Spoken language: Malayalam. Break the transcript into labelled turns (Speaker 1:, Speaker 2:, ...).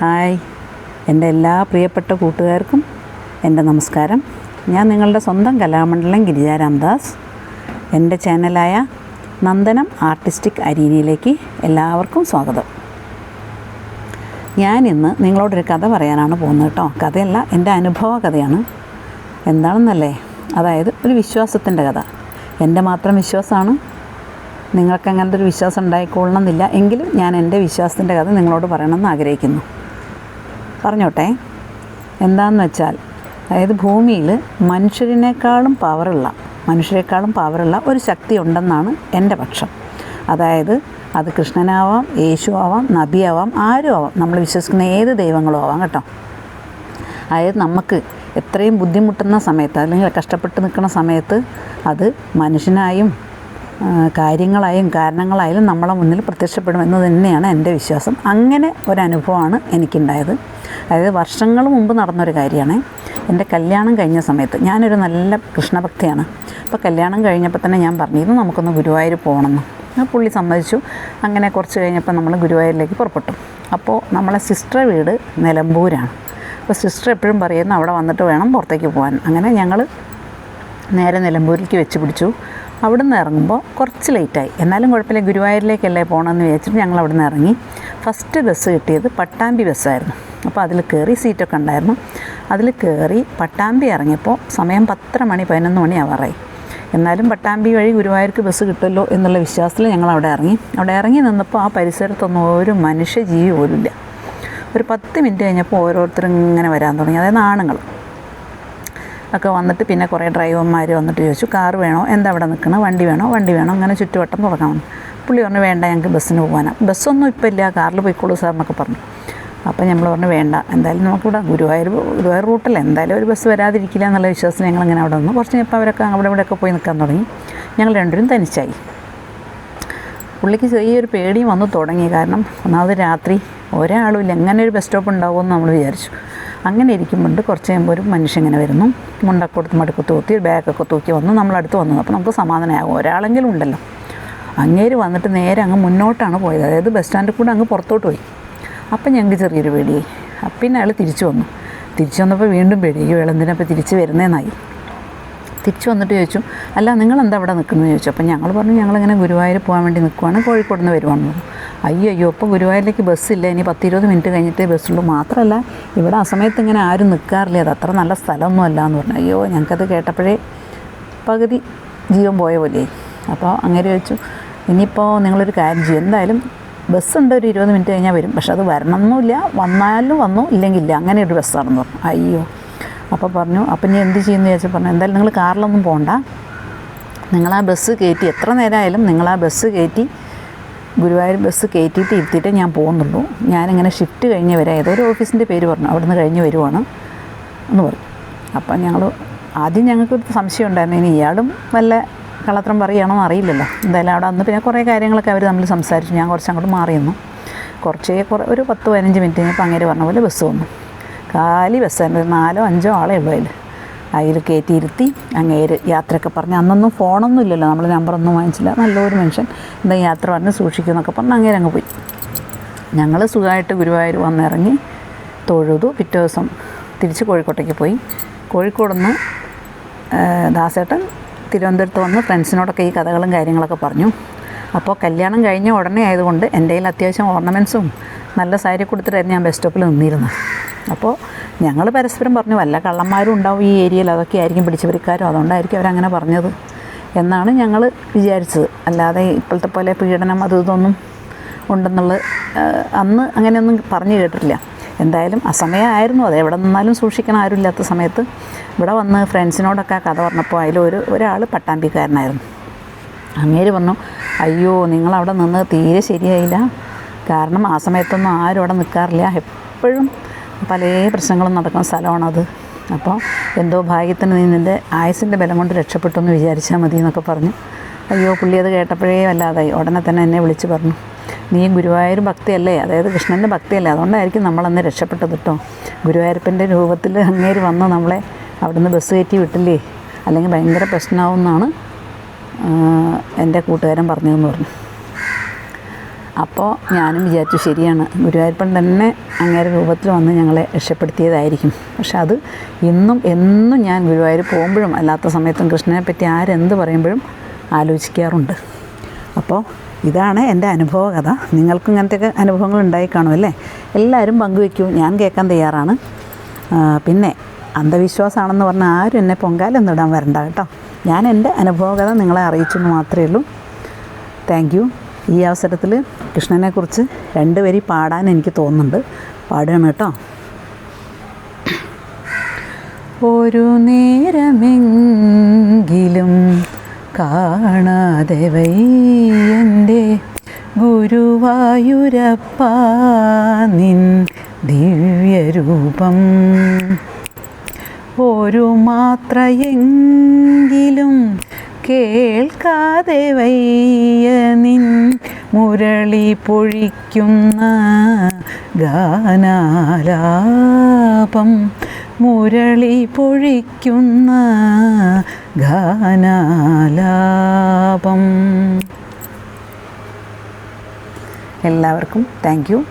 Speaker 1: ഹായ്. എന്റെ എല്ലാ പ്രിയപ്പെട്ട കൂട്ടുകാർക്കും എന്റെ നമസ്കാരം. ഞാൻ നിങ്ങളുടെ സ്വന്തം കലാമണ്ഡലം ഗിരിജാരാംദാസ് എന്റെ ചാനലായ നന്ദനം ആർട്ടിസ്റ്റിക് അരീനയിലേക്ക് എല്ലാവർക്കും സ്വാഗതം. ഞാൻ ഇന്ന് നിങ്ങളോടൊരു കഥ പറയാനാണ് പോകുന്നത് കേട്ടോ. കഥയല്ല എന്റെ അനുഭവ കഥയാണ്. എന്താണെന്നല്ലേ? അതായത് ഒരു വിശ്വാസത്തിന്റെ കഥ. എന്റെ മാത്രം വിശ്വാസമാണ്. നിങ്ങൾക്ക് അങ്ങനത്തെ ഒരു വിശ്വാസം ഉണ്ടായിക്കൊള്ളണമെന്നില്ല. എങ്കിലും ഞാൻ എന്റെ വിശ്വാസത്തിന്റെ കഥ നിങ്ങളോട് പറയണമെന്ന് ആഗ്രഹിക്കുന്നു. പറഞ്ഞോട്ടെ. എന്താണെന്ന് വെച്ചാൽ അതായത് ഭൂമിയിൽ മനുഷ്യരിനേക്കാളും പവറുള്ള മനുഷ്യരെക്കാളും പവറുള്ള ഒരു ശക്തി ഉണ്ടെന്നാണ് എന്റെ പക്ഷം. അതായത് അത് കൃഷ്ണനാവാം യേശു ആവാം നബിയാവാം ആരും ആവാം നമ്മൾ വിശ്വസിക്കുന്ന ഏത് ദൈവങ്ങളും ആവാം കേട്ടോ. അതായത് നമുക്ക് എത്രയും ബുദ്ധിമുട്ടുന്ന സമയത്ത് അല്ലെങ്കിൽ കഷ്ടപ്പെട്ട് നിൽക്കുന്ന സമയത്ത് അത് മനുഷ്യനായും കാര്യങ്ങളായും കാരണങ്ങളായാലും നമ്മളെ മുന്നിൽ പ്രത്യക്ഷപ്പെടുമെന്ന് തന്നെയാണ് എന്റെ വിശ്വാസം. അങ്ങനെ ഒരനുഭവമാണ് എനിക്കുണ്ടായത്. അതായത് വർഷങ്ങൾ മുമ്പ് നടന്നൊരു കാര്യമാണ്. എന്റെ കല്യാണം കഴിഞ്ഞ സമയത്ത് ഞാനൊരു നല്ല കൃഷ്ണഭക്തിയാണ്. അപ്പോൾ കല്യാണം കഴിഞ്ഞപ്പോൾ തന്നെ ഞാൻ പറഞ്ഞിരുന്നു നമുക്കൊന്ന് ഗുരുവായൂർ പോകണമെന്ന് പുള്ളി സമ്മതിച്ചു. അങ്ങനെ കുറച്ച് കഴിഞ്ഞപ്പോൾ നമ്മൾ ഗുരുവായൂരിലേക്ക് പുറപ്പെട്ടു. അപ്പോൾ നമ്മളെ സിസ്റ്റർ വീട് നിലമ്പൂരാണ്. അപ്പോൾ സിസ്റ്റർ എപ്പോഴും പറയുന്നു അവിടെ വന്നിട്ട് വേണം പുറത്തേക്ക് പോകാൻ. അങ്ങനെ ഞങ്ങൾ നേരെ നിലമ്പൂരിലേക്ക് വെച്ച് പിടിച്ചു. അവിടെ നിന്ന് ഇറങ്ങുമ്പോൾ കുറച്ച് ലേറ്റായി. എന്നാലും കുഴപ്പമില്ല ഗുരുവായൂരിലേക്കല്ലേ പോകണമെന്ന് വിചാരിച്ചിട്ട് ഞങ്ങൾ അവിടെ നിന്ന് ഇറങ്ങി. ഫസ്റ്റ് ബസ് കിട്ടിയത് പട്ടാമ്പി ബസ്സായിരുന്നു. അപ്പോൾ അതിൽ കയറി സീറ്റൊക്കെ ഉണ്ടായിരുന്നു. അതിൽ കയറി പട്ടാമ്പി ഇറങ്ങിയപ്പോൾ സമയം പത്തര മണി പതിനൊന്ന് മണി എന്നാലും പട്ടാമ്പി വഴി ഗുരുവായൂർക്ക് ബസ് കിട്ടുമല്ലോ എന്നുള്ള വിശ്വാസത്തിൽ ഞങ്ങൾ അവിടെ ഇറങ്ങി. അവിടെ ഇറങ്ങി നിന്നപ്പോൾ ആ പരിസരത്തൊന്നും ഒരു മനുഷ്യജീവി പോലുമില്ല. ഒരു പത്ത് മിനിറ്റ് കഴിഞ്ഞപ്പോൾ ഓരോരുത്തരും ഇങ്ങനെ വരാൻ തുടങ്ങി. അതായത് ആണുങ്ങൾ. ഒക്കെ വന്നിട്ട് പിന്നെ കുറേ ഡ്രൈവർമാർ വന്നിട്ട് ചോദിച്ചു കാർ വേണോ? എന്താ അവിടെ നിൽക്കണം വണ്ടി വേണോ? വണ്ടി വേണോ? അങ്ങനെ ചുറ്റുവട്ടം തുടങ്ങാം. പുള്ളി പറഞ്ഞു വേണ്ട ഞങ്ങൾക്ക് ബസ്സിന് പോകാനാണ് ബസ്സൊന്നും ഇപ്പോൾ ഇല്ല കാറിൽ പോയിക്കോളൂ സാർ എന്നൊക്കെ പറഞ്ഞു. അപ്പം നമ്മൾ പറഞ്ഞു വേണ്ട എന്തായാലും നമുക്കിവിടെ ഗുരുവായൂർ ഗുരുവായൂർ റൂട്ടല്ല? എന്തായാലും ഒരു ബസ് വരാതിരിക്കില്ല എന്നുള്ള വിശ്വാസത്തിൽ ഞങ്ങളിങ്ങനെ അവിടെ വന്നു കുറച്ച് കഴിഞ്ഞപ്പോൾ അവരൊക്കെ അവിടെ ഇവിടെയൊക്കെ പോയി നിൽക്കാൻ തുടങ്ങി. ഞങ്ങൾ രണ്ടുപേരും തനിച്ചായി. പുള്ളിക്ക് ചെറിയൊരു പേടിയും വന്നു തുടങ്ങി. കാരണം ഒന്നാമത് രാത്രി ഒരാളും ഇല്ല. എങ്ങനെ ഒരു ബസ് സ്റ്റോപ്പ് ഉണ്ടാവുമെന്ന് നമ്മൾ വിചാരിച്ചു. അങ്ങനെ ഇരിക്കുമ്പോണ്ട് കുറച്ച് കഴിയുമ്പോൾ ഒരു മനുഷ്യൻ ഇങ്ങനെ വരുന്നു. മുണ്ടൊക്കെ കൊടുത്ത് മടുക്ക് തൂക്കി ബാഗൊക്കെ തൂക്കി വന്നു. നമ്മളടുത്ത് വന്നു അപ്പോൾ നമുക്ക് സമാധാനമാകും. ഒരാളെങ്കിലും ഉണ്ടല്ലോ. അങ്ങേര് വന്നിട്ട് നേരെ അങ്ങ് മുന്നോട്ടാണ് പോയത്. അതായത് ബസ് സ്റ്റാൻഡിൽ കൂടെ അങ്ങ് പുറത്തോട്ട് പോയി. അപ്പം ഞങ്ങൾക്ക് ചെറിയൊരു പേടിയായി പിന്നെ അയാൾ തിരിച്ചു വന്നു. തിരിച്ചു വന്നപ്പോൾ വീണ്ടും പേടിയായി വെളന്തിനപ്പോൾ തിരിച്ച് വരുന്നതെന്നായി തിരിച്ചു വന്നിട്ട് ചോദിച്ചു അല്ല നിങ്ങൾ എന്താ അവിടെ നിൽക്കുന്നത് ചോദിച്ചു. അപ്പം ഞങ്ങൾ പറഞ്ഞു ഞങ്ങളിങ്ങനെ ഗുരുവായൂർ പോകാൻ വേണ്ടി നിൽക്കുവാണ് കോഴിക്കോട് നിന്ന് വരുവാണെന്ന്. പറഞ്ഞു അയ്യോ ഇപ്പം ഗുരുവായൂരിലേക്ക് ബസ്സില്ല ഇനി പത്തിരുപത് മിനിറ്റ് കഴിഞ്ഞിട്ടേ ബസ്സുള്ളൂ മാത്രമല്ല ഇവിടെ ആ സമയത്ത് ഇങ്ങനെ ആരും നിൽക്കാറില്ല അത് അത്ര നല്ല സ്ഥലമൊന്നും അല്ല എന്ന് പറഞ്ഞു. അയ്യോ ഞങ്ങൾക്കത് കേട്ടപ്പോഴേ പകുതി ജീവൻ പോയ പോലെയായി. അപ്പോൾ അങ്ങനെ ചോദിച്ചു ഇനിയിപ്പോൾ നിങ്ങളൊരു കാര്യം ചെയ്യും. എന്തായാലും ബസ്സുണ്ട് ഒരു ഇരുപത് മിനിറ്റ് കഴിഞ്ഞാൽ വരും. പക്ഷെ അത് വരണമെന്നില്ല വന്നാലും വന്നു ഇല്ലെങ്കിൽ ഇല്ല. അങ്ങനെ ഒരു ബസ്സാണെന്ന് പറഞ്ഞു. അയ്യോ. അപ്പോൾ പറഞ്ഞു അപ്പം ഞാൻ എന്ത് ചെയ്യുന്നു? ചോദിച്ചാൽ പറഞ്ഞു എന്തായാലും നിങ്ങൾ കാറിലൊന്നും പോകണ്ട നിങ്ങൾ ആ ബസ് കയറ്റി എത്ര നേരമായാലും നിങ്ങൾ ആ ബസ് കയറ്റി ഗുരുവായൂർ ബസ് കയറ്റിയിട്ട് ഇരുത്തിയിട്ടേ ഞാൻ പോകുന്നുള്ളൂ. ഞാനിങ്ങനെ ഷിഫ്റ്റ് കഴിഞ്ഞ് വരാം. ഏതോ ഒരു ഓഫീസിന്റെ പേര് പറഞ്ഞു. അവിടെ നിന്ന് കഴിഞ്ഞ് വരുവാണ് എന്ന് പറഞ്ഞു. അപ്പം ഞങ്ങൾ ആദ്യം ഞങ്ങൾക്കൊരു സംശയം ഉണ്ടായിരുന്നു. ഇനി ഇയാളും വല്ല കള്ളത്രം പറയുകയാണോ അറിയില്ലല്ലോ. എന്തായാലും അവിടെ അന്ന് പിന്നെ കുറേ കാര്യങ്ങളൊക്കെ അവർ തമ്മിൽ സംസാരിച്ചു. ഞാൻ കുറച്ച് അങ്ങോട്ട് മാറി നിന്നു. കുറച്ചേ കുറേ ഒരു പത്ത് പതിനഞ്ച് മിനിറ്റ് കഴിഞ്ഞപ്പോൾ അങ്ങേര് പറഞ്ഞ പോലെ ബസ് വന്നു. കാലി ബസ്സായിരുന്നു നാലോ അഞ്ചോ ആളേ ഉള്ളൂ അതിൽ അതിൽ കയറ്റിയിരുത്തി അങ്ങേര് യാത്രയൊക്കെ പറഞ്ഞ്. അന്നൊന്നും ഫോണൊന്നും ഇല്ലല്ലോ. നമ്മൾ നമ്പറൊന്നും വാങ്ങിച്ചില്ല. നല്ലൊരു മനുഷ്യൻ എന്താ യാത്ര പറഞ്ഞ് സൂക്ഷിക്കുമെന്നൊക്കെ പറഞ്ഞ് അങ്ങേര് അങ്ങ് പോയി. ഞങ്ങൾ സുഖമായിട്ട് ഗുരുവായൂർ വന്നിറങ്ങി തൊഴുതു. പിറ്റേ ദിവസം തിരിച്ച് കോഴിക്കോട്ടേക്ക് പോയി. കോഴിക്കോട് നിന്ന് ദാസേട്ടൻ തിരുവനന്തപുരത്ത് വന്ന് ഫ്രണ്ട്സിനോടൊക്കെ ഈ കഥകളും കാര്യങ്ങളൊക്കെ പറഞ്ഞു. അപ്പോൾ കല്യാണം കഴിഞ്ഞ ഉടനെ ആയതുകൊണ്ട് എന്റെ കയ്യിൽ അത്യാവശ്യം ഓർണമെന്റ്സും നല്ല സാരി കൊടുത്തിട്ടായിരുന്നു ഞാൻ ബസ് സ്റ്റോപ്പിൽ നിന്നിരുന്നത്. അപ്പോൾ ഞങ്ങൾ പരസ്പരം പറഞ്ഞു വല്ല കള്ളന്മാരും ഉണ്ടാവും ഈ ഏരിയയിൽ അതൊക്കെ ആയിരിക്കും പിടിച്ചവരിക്കാരും. അതുകൊണ്ടായിരിക്കും അവരങ്ങനെ പറഞ്ഞത്. എന്നാണ് ഞങ്ങൾ വിചാരിച്ചത്. അല്ലാതെ ഇപ്പോഴത്തെ പോലെ പീഡനം അത് ഇതൊന്നും ഉണ്ടെന്നുള്ള അന്ന് അങ്ങനെയൊന്നും പറഞ്ഞു കേട്ടിട്ടില്ല. എന്തായാലും അസമയമായിരുന്നു. അത് എവിടെ നിന്നാലും സൂക്ഷിക്കണം ആരുമില്ലാത്ത സമയത്ത്. ഇവിടെ വന്ന് ഫ്രണ്ട്സിനോടൊക്കെ കഥ പറഞ്ഞപ്പോൾ അതിലൊരു ഒരാൾ പട്ടാമ്പിക്കാരനായിരുന്നു. അങ്ങേര് പറഞ്ഞു അയ്യോ നിങ്ങളവിടെ നിന്ന് തീരെ ശരിയായില്ല. കാരണം ആ സമയത്തൊന്നും ആരും അവിടെ നിൽക്കാറില്ല. എപ്പോഴും പല പ്രശ്നങ്ങളും നടക്കുന്ന സ്ഥലമാണത് അപ്പോൾ എന്തോ ഭാഗ്യത്തിന് നീ നിന്റെ ആയുസിന്റെ ബലം കൊണ്ട് രക്ഷപ്പെട്ടു എന്ന് വിചാരിച്ചാൽ മതി എന്നൊക്കെ പറഞ്ഞു. അയ്യോ പുള്ളി അത് കേട്ടപ്പോഴേ വല്ലാതായി. ഉടനെ തന്നെ എന്നെ വിളിച്ച് പറഞ്ഞു. നീ ഗുരുവായൂർ ഭക്തിയല്ലേ? അതായത് കൃഷ്ണന്റെ ഭക്തിയല്ലേ? അതുകൊണ്ടായിരിക്കും നമ്മളന്ന് രക്ഷപ്പെട്ടത് കേട്ടോ ഗുരുവായൂരപ്പന്റെ രൂപത്തിൽ അങ്ങേര് വന്ന് നമ്മളെ അവിടുന്ന് ബസ് കയറ്റി വിട്ടില്ലേ? അല്ലെങ്കിൽ ഭയങ്കര പ്രശ്നമാവും എന്നാണ് എന്റെ കൂട്ടുകാരൻ പറഞ്ഞതെന്ന് പറഞ്ഞു. അപ്പോൾ ഞാനും വിചാരിച്ചു ശരിയാണ്. ഗുരുവായൂരപ്പൻ തന്നെ അങ്ങേരെ രൂപത്തിൽ വന്ന് ഞങ്ങളെ രക്ഷപ്പെടുത്തിയതായിരിക്കും. പക്ഷെ അത് ഇന്നും എന്നും ഞാൻ ഗുരുവായൂർ പോകുമ്പോഴും അല്ലാത്ത സമയത്തും കൃഷ്ണനെ പറ്റി ആരെന്ത് പറയുമ്പോഴും ആലോചിക്കാറുണ്ട്. അപ്പോൾ ഇതാണ് എന്റെ അനുഭവ കഥ. നിങ്ങൾക്കും ഇങ്ങനത്തെയൊക്കെ അനുഭവങ്ങൾ ഉണ്ടായി കാണുമല്ലേ എല്ലാവരും പങ്കുവെക്കൂ ഞാൻ കേൾക്കാൻ തയ്യാറാണ്. പിന്നെ അന്ധവിശ്വാസമാണെന്ന് പറഞ്ഞാൽ ആരും എന്നെ പൊങ്കാലൊന്നും ഇടാൻ വരണ്ട കേട്ടോ. ഞാൻ എന്റെ അനുഭവ കഥ നിങ്ങളെ അറിയിച്ചെന്ന് മാത്രമേ ഉള്ളൂ. Thank you. ഈ അവസരത്തിൽ കൃഷ്ണനെക്കുറിച്ച് രണ്ട് വരി പാടാൻ എനിക്ക് തോന്നുന്നുണ്ട്. പാടുകയാണ് കേട്ടോ. ഒരു നേരമെങ്കിലും കാണാതെ വയ്യന്റെ ഗുരുവായൂരപ്പ നിൻ ദിവ്യരൂപം. ഒരു മാത്രയെങ്കിലും കേൾക്കാതെ വയ്യ നിൻ മുരളി പൊഴിക്കുന്ന ഗാനാലാപം. മുരളി പൊഴിക്കുന്ന ഗാനാലാപം. എല്ലാവർക്കും താങ്ക് യു.